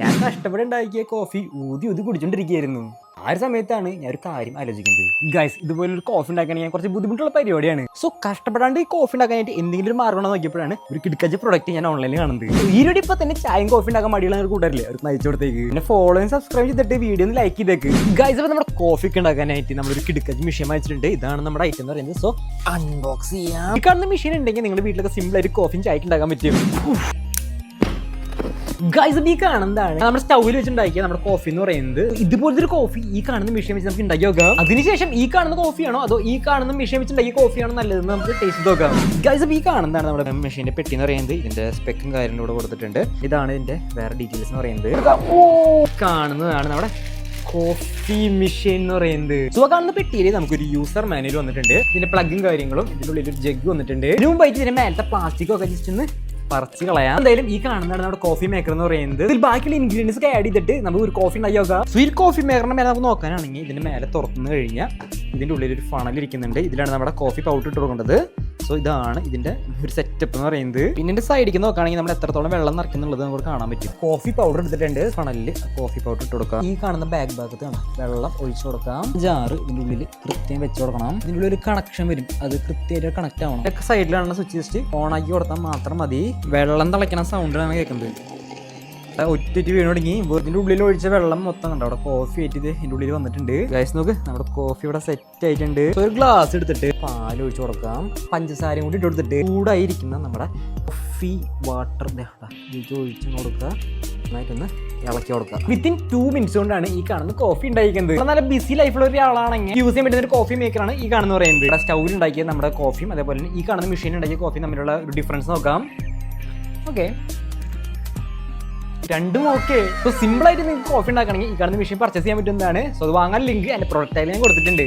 ഞാൻ കഷ്ടപ്പെട്ട് ഉണ്ടാക്കിയ കോഫി ഊതി ഊതി കുടിച്ചോണ്ടിരിക്കുകയായിരുന്നു. ആ ഒരു സമയത്താണ് ഞാൻ ഒരു കാര്യം ആലോചിക്കുന്നത്. ഗൈസ് ഇതുപോലെ ഒരു കോഫി ഞാൻ കുറച്ച് ബുദ്ധിമുട്ടുള്ള പരിപാടിയാണ്. സോ കഷ്ടപ്പെടാണ്ട് ഈ കോഫി ഉണ്ടാക്കാനായിട്ട് എന്തെങ്കിലും ഒരു മാർഗം നോക്കിയപ്പോഴാണ് ഒരു കിടക്കച്ച പ്രൊഡക്റ്റ് ഞാൻ ഓൺലൈനിൽ കാണുന്നത്. ഈരോട് ഇപ്പൊ തന്നെ ചായയും കോഫി ഉണ്ടാക്കാൻ മടിയുള്ള ഒരു കൂട്ടരില്ലേ? ഒരു നയിച്ചു കൊടുത്തേക്ക്. പിന്നെ ഫോളോയും സബ്സ്ക്രൈബ് ചെയ്തിട്ട് വീഡിയോ ഒന്ന് ലൈക്ക് ചെയ്തേക്ക്. ഗൈസ് അപ്പോൾ നമ്മുടെ കോഫി ഒക്കെ ഉണ്ടാക്കാനായിട്ട് നമ്മളൊരു കിടക്കച്ച് മെഷീൻ വാങ്ങിച്ചിട്ടുണ്ട്. ഇതാണ് നമ്മുടെ ഐറ്റം എന്ന് പറയുന്നത്. സോ അൺബോക്സ് ചെയ്യാം. ഈ കാണുന്ന മെഷീൻ ഉണ്ടെങ്കിൽ നിങ്ങളുടെ വീട്ടിലൊക്കെ സിമ്പിൾ ആയിട്ട് കോഫിയും ചായക്ക് ഉണ്ടാക്കാൻ പറ്റും. ഗൈസ് ഈ കാണുന്നതാണ്. നമ്മുടെ സ്റ്റൗവിൽ വെച്ചുണ്ടാക്കിയ നമ്മുടെ കോഫി എന്ന് പറയുന്നത്. ഇതുപോലത്തെ ഒരു കോഫി ഈ കാണുന്ന മെഷീൻ വെച്ച് നമുക്ക് ഉണ്ടാക്കി നോക്കാം. അതിനുശേഷം ഈ കാണുന്ന കോഫിയാണോ അതോ ഈ കാണുന്ന മെഷീൻ വെച്ച് ഉണ്ടാക്കിയ കോഫിയാണോ നല്ലതെന്ന് നമുക്ക് ടേസ്റ്റ് നോക്കാം. ഗൈസ് ഈ കാണുന്നതാണ് നമ്മുടെ മെഷീന്റെ പെട്ടി എന്ന് പറയുന്നത്. ഇതിന്റെ സ്പെക്കും കാര്യങ്ങളും ഇവിടെ കൊടുത്തിട്ടുണ്ട്. ഇതാണ് ഇതിന്റെ വേറെ ഡീറ്റെയിൽസ് എന്ന് പറയുന്നത്. കാണുന്നതാണ് നമ്മുടെ കോഫി മെഷീൻ എന്ന് പറയുന്നത്. സോ കാണുന്ന പെട്ടിയിൽ നമുക്കൊരു യൂസർ മാനുവൽ വന്നിട്ടുണ്ട്. ഇതിന്റെ പ്ലഗും കാര്യങ്ങളും ഇതിനുള്ളിൽ ഒരു ജഗ് വന്നിട്ടുണ്ട്. ഇതിനു മുമ്പായിട്ട് ഇതിന്റെ മേലത്തെ പ്ലാസ്റ്റിക് ഒക്കെ ജസ്റ്റ് ഒന്ന് പറിച്ച് കളയാം. എന്തായാലും ഈ കാണുന്നതാണ് നമ്മുടെ കോഫി മേക്കർ എന്ന് പറയുന്നത്. ഇതിൽ ബാക്കിയുള്ള ഇൻഗ്രീഡിയൻസ് ഒക്കെ ആഡ് ചെയ്തിട്ട് നമുക്ക് ഒരു കോഫി ഉണ്ടാക്കി നോക്കാം. സോ ഈ കോഫി മേക്കറിന്റെ മേലെ നമുക്ക് നോക്കാനാണെങ്കിൽ ഇതിന്റെ മേലെ തുറന്നു കഴിഞ്ഞാൽ ഇതിന്റെ ഉള്ളിൽ ഒരു ഫണൽ ഇരിക്കുന്നുണ്ട്. ഇതിലാണ് നമ്മുടെ കോഫി പൗഡർ ഇട്ട് കൊടുക്കേണ്ടത്. സോ ഇതാണ് ഇതിന്റെ ഒരു സെറ്റപ്പ് എന്ന് പറയുന്നത്. പിന്നെ ഇതിന്റെ സൈഡിലേക്ക് നോക്കുകയാണെങ്കിൽ നമ്മൾ എത്രത്തോളം വെള്ളം നിറയ്ക്കുന്നുള്ളത് നമുക്ക് കാണാൻ പറ്റും. കോഫി പൗഡർ എടുത്തിട്ടുണ്ട്. ഫണലിൽ കോഫി പൗഡർ ഇട്ട് കൊടുക്കാം ഈ കാണുന്ന ബാഗ് ഭാഗത്ത് കാണാം. വെള്ളം ഒഴിച്ചു കൊടുക്കാം. ജാറ് ഇതിന്റെ ഉള്ളിൽ കൃത്യം വെച്ച് കൊടുക്കണം. ഇതിന്റെ ഉള്ളിൽ ഒരു കണക്ഷൻ വരും. അത് കൃത്യമായിട്ട് കണക്ട് ആവണം. ഇതൊക്കെ സൈഡിലാണ് സ്വിച്ച് ജസ്റ്റ് ഓൺ ആക്കി കൊടുത്താൽ മാത്രം മതി. വെള്ളം തിളയ്ക്കണ സൗണ്ടാണ് കേൾക്കുന്നത്. ഒറ്റയ്ക്ക് വീണ് തുടങ്ങി ഇതിന്റെ ഉള്ളിൽ ഒഴിച്ച വെള്ളം മൊത്തം കണ്ടോ? അവിടെ കോഫി ആയിട്ട് ഇത് ഇതിന്റെ ഉള്ളിൽ വന്നിട്ടുണ്ട്. ഗൈസ് നോക്ക് നമ്മുടെ കോഫി ഇവിടെ സെറ്റ് ആയിട്ടുണ്ട്. ഒരു ഗ്ലാസ് എടുത്തിട്ട് പാൽ ഒഴിച്ചു കൊടുക്കാം. പഞ്ചസാരയും കൂടി ഇട്ട് കൊടുത്തിട്ട് ചൂടായിരിക്കുന്ന നമ്മുടെ കോഫി വാട്ടർ ഇത് ഒഴിച്ചു കൊടുക്കുക. നന്നായിട്ടൊന്ന് ഇളക്കി കൊടുക്കുക. വിത്തിൻ ടു മിനിറ്റ്സ് കൊണ്ടാണ് ഈ കാണുന്ന കോഫി ഉണ്ടായിരിക്കുന്നത്. നല്ല ബിസി ലൈഫിലുള്ള ഒരാളാണെങ്കിൽ യൂസ് ചെയ്യാൻ പറ്റുന്ന ഒരു കോഫി മേക്കറാണ് ഈ കാണുന്ന പറയുന്നത്. ഇവിടെ സ്റ്റൗവിൽ ഉണ്ടാക്കിയ നമ്മുടെ കോഫിയും അതേപോലെ തന്നെ ഈ കാണുന്ന മെഷീൻ ഉണ്ടാക്കിയ കോഫി തമ്മിലുള്ള ഒരു ഡിഫറൻസ് നോക്കാം. ഓക്കെ രണ്ടും ഓക്കെ സോ സിമ്പിൾ ആയിട്ട് നിങ്ങൾക്ക് കോഫി ഉണ്ടാക്കണമെങ്കിൽ ഈ കാണുന്ന മെഷീൻ പർച്ചേസ് ചെയ്യാൻ പറ്റുന്നതാണ്. സോ അത് വാങ്ങാൻ ലിങ്ക് എന്റെ പ്രൊഡക്റ്റ് ഞാൻ കൊടുത്തിട്ടുണ്ട്.